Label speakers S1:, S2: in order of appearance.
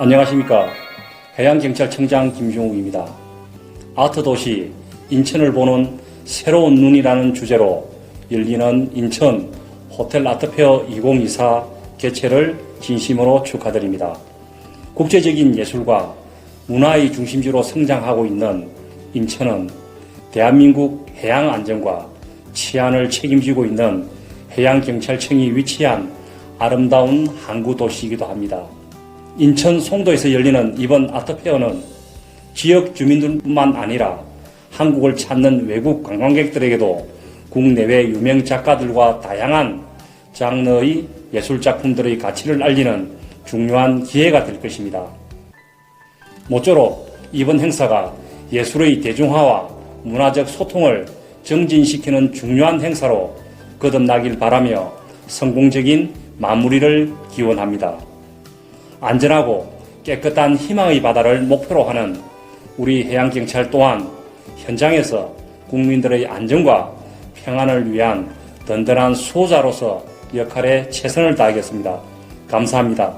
S1: 안녕하십니까. 해양경찰청장 김종욱입니다. 아트도시 인천을 보는 새로운 눈이라는 주제로 열리는 인천 호텔 아트페어 2024 개최를 진심으로 축하드립니다. 국제적인 예술과 문화의 중심지로 성장하고 있는 인천은 대한민국 해양 안전과 치안을 책임지고 있는 해양경찰청이 위치한 아름다운 항구 도시이기도 합니다. 인천 송도에서 열리는 이번 아트페어는 지역 주민들뿐만 아니라 한국을 찾는 외국 관광객들에게도 국내외 유명 작가들과 다양한 장르의 예술작품들의 가치를 알리는 중요한 기회가 될 것입니다. 모쪼록 이번 행사가 예술의 대중화와 문화적 소통을 정진시키는 중요한 행사로 거듭나길 바라며 성공적인 마무리를 기원합니다. 안전하고 깨끗한 희망의 바다를 목표로 하는 우리 해양경찰 또한 현장에서 국민들의 안전과 평안을 위한 든든한 수호자로서 역할에 최선을 다하겠습니다. 감사합니다.